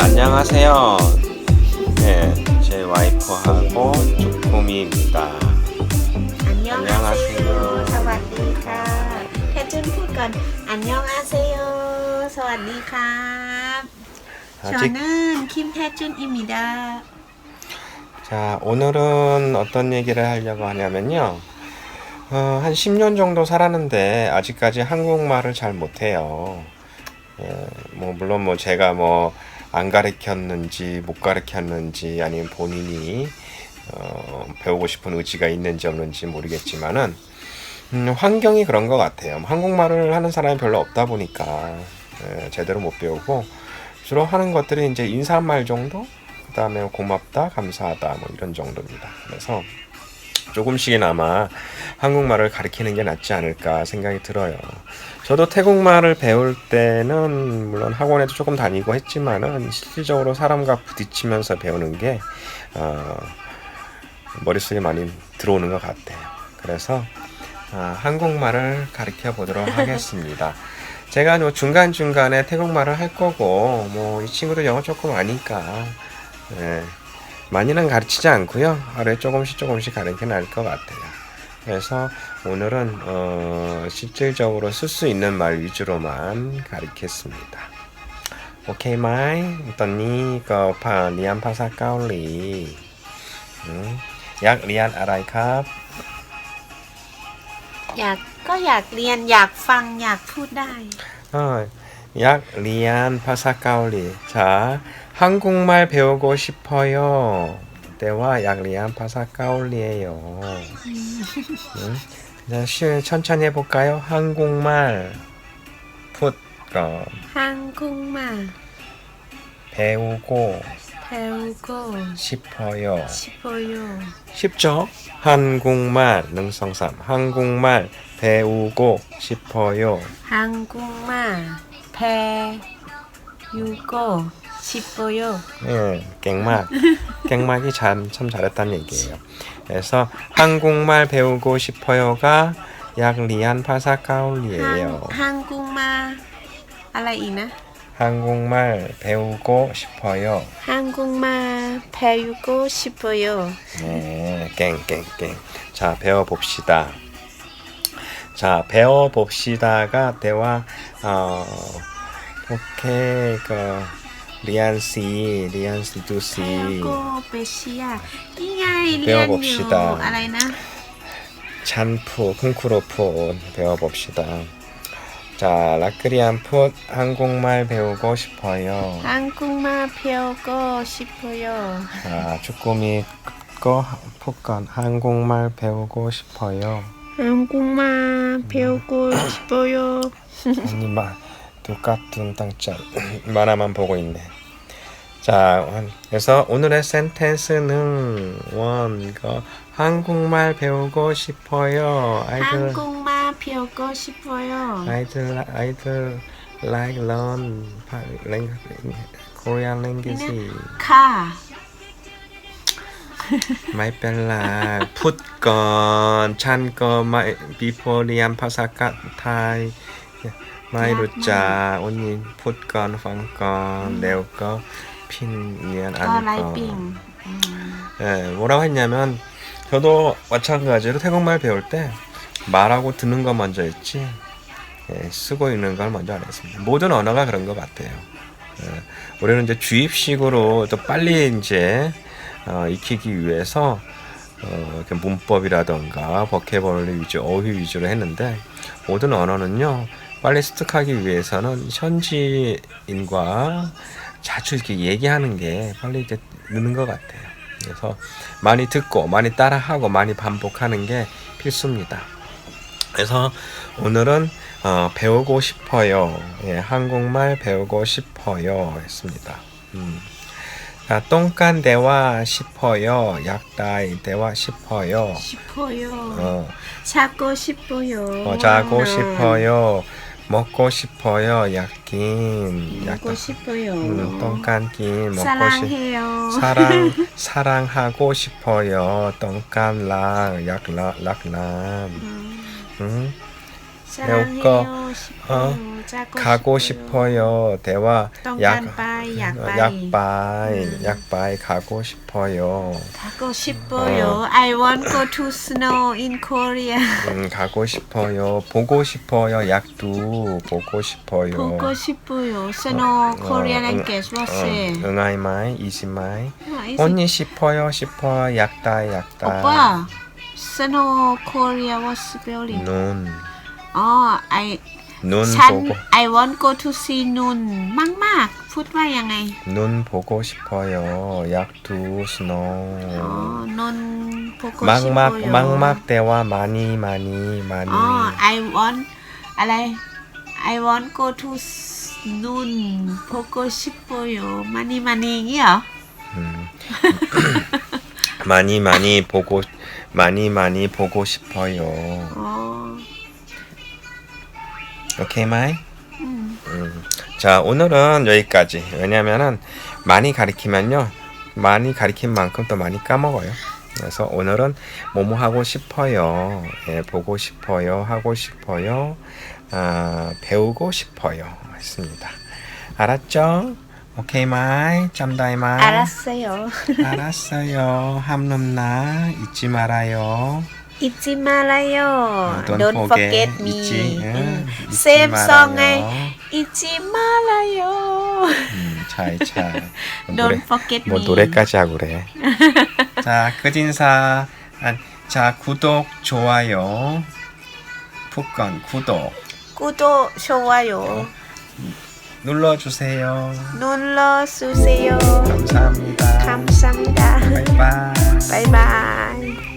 안녕하세요. 네, 제 와이프하고 조꾸미입니다. 안녕하세요. 사와디카 태준 푸건 안녕하세요. 사와디카. 저는 김태준입니다. 자 오늘은 어떤 얘기를 하려고 하냐면요. 어, 한 10년 정도 살았는데 아직까지 한국말을 잘 못해요. 예, 뭐 물론 뭐 제가 뭐 안 가르쳤는지 못 가르쳤는지 아니면 본인이 어, 배우고 싶은 의지가 있는지 없는지 모르겠지만은 음, 환경이 그런 것 같아요. 한국말을 하는 사람이 별로 없다 보니까 예, 제대로 못 배우고 주로 하는 것들이 이제 인사말 정도 그 다음에 고맙다, 감사하다, 뭐 이런 정도입니다. 그래서 조금씩이나마 한국말을 가르치는 게 낫지 않을까 생각이 들어요. 저도 태국말을 배울 때는 물론 학원에도 조금 다니고 했지만은 실질적으로 사람과 부딪히면서 배우는 게 어, 머릿속에 많이 들어오는 것 같아요. 그래서 아, 한국말을 가르쳐 보도록 하겠습니다. 제가 뭐 중간 중간에 태국말을 할 거고 뭐 이 친구도 영어 조금 아니까 예, 많이는 가르치지 않고요. 하루에 조금씩 조금씩 가르쳐 날 것 같아요. 그래서 오늘은 어, 실질적으로 쓸 수 있는 말 위주로만 가르치겠습니다. 오케이 마이 ตอนนี้ก็พาเรียนภาษาเกาหลีอืมอยากเรียนอะไรครับ อยากก็อยากเรียนอยากฟังอยากพูดได้ 어, 약 리안 파사카올리. 자 한국말 배우고 싶어요. 때와 약 리안 파사카올리예요. 응? 자, 쉬, 천천히 해볼까요? 한국말. 풋검 한국말. 배우고 배우고 싶어요. 싶어요. 쉽죠? 한국말. 능성삼. 한국말. 배우고 싶어요. 한국말. งมาเพยูโกชิโปโย 예, 깽막. 깽막이 참, 참 잘했다는 얘기예요. 그래서 한국말 배우고 싶어요가 약 리안 파사 ฮัง 가올리예요. ฮังกุงมาอะไรอีกนะ 한국말 배우고 싶어요. ฮังกุงมาเพยูโกชิโปโย 네, 깽깽깽. 자, 배워봅시다. 자, 배워봅시다가 대화, 어, 오케이, 그, 리안 씨, 리안 씨, 두 เพ 씨. โกเปเชียนี่ไงเรียนอยู่ 배워봅시다. อะไรนะ 찬푸, 쿵쿠로푸 배워봅시다. 자, 라크리안 풋 한국말 배우고 싶어요. ฮังกุงมาเพลโกชิโปโย 자, 쭈꾸미 거 풋건 한국말 배우고 싶어요. 한국만 배우고 음. 싶어요. 언니만 똑같은 당장 만화만 보고 있네. 자, 그래서 오늘의 센텐스는 원거 한국말 배우고 싶어요. 아이들 한국말 배우고 싶어요. 아이들 아이들 like learn Korean language. 카 ไม่เป็นไรพูดก่อนฉันก็ไม่ before เรียนภาษาไทยไม่รู้จักวันนี้พูดก่อนฟังก่อนแล้วก็พิมพ์เรียนอ่าน ก็ไล ก่อน ปิง 예, 뭐라고 했냐면 저도 마찬가지로 태국말 배울 때 말하고 듣는 거 먼저 했지 예, 쓰고 읽는 걸 먼저 안 했습니다. 모든 언어가 그런 것 같아요. 예, 우리는 이제 주입식으로 또 빨리 이제 어, 익히기 위해서 어, 이렇게 문법이라던가 버케벌리 위주, 어휘 위주로 했는데 모든 언어는요 빨리 습득하기 위해서는 현지인과 자주 이렇게 얘기하는 게 빨리 이제 느는 것 같아요. 그래서 많이 듣고 많이 따라하고 많이 반복하는 게 필수입니다. 그래서 오늘은 어, 배우고 싶어요. 예, 한국말 배우고 싶어요. 했습니다. 음. 똥간대와 싶어요. 약다이 대와 싶어요. 싶어요. 어. 자고 싶어요. 어, 자고 난. 싶어요. 먹고 싶어요. 약긴. 먹고 싶어요. 음, 똥간긴 먹고 싶어요. 사랑 사랑하고 싶어요. 똥간랑 약락 약남. 음. 음? 내우꺼 어, 가고 싶어요. 대화 음, 약바이 약바이 음. 약바이 가고 싶어요. 가고 어. 싶어요. I want go to snow in Korea. 음, 가고 싶어요. 보고 싶어요. 약도 보고 싶어요. 보고 싶어요. 어, snow 어, Korean 음, language what's it? 응아이마이 이지마이 언니 싶어요 싶어 약다 약다. 오빠 Snow Korea what's spelling? 눈 어, I 눈 ฉัน 보고 I want go to see นุ่นมากๆพูดว่ายังไง 눈 보고 싶어요 약두 스노 อ๋อ นนโพโกชิโป 막막 โย 막막 대화 많이 많이 많이 อ๋อ I want อะไร I want go to s- นุ่นโพโกชิโปโยมานีมานีอย่างงี้เหรอ 음. 많이 많이 보고 많이 많이 보고 싶어요 อ๋อ 오케이 마이? 음. 자 오늘은 여기까지. 왜냐면은 많이 가리키면요 많이 가리킨 만큼 또 많이 까먹어요. 그래서 오늘은 뭐뭐 하고 싶어요? 예, 보고 싶어요? 하고 싶어요? 아, 배우고 싶어요. 했습니다. 알았죠? 오케이 마이 짬다이 마이 알았어요. 알았어요. 함룸나 잊지 말아요. 잊지 말아요. 아, don't, Don't forget, forget me. 잊지, 응. 잊지 샘 성의 잊지 말아요. 음, 차이 Don't 노래, forget 뭐 me. 노래까지 하고 그래. 자, 끝인사. 아, 자, 구독, 좋아요. 푸건 구독 구독 좋아요. 눌러주세요. 눌러주세요. 감사합니다. 감사합니다. 바이바이. 바이바이.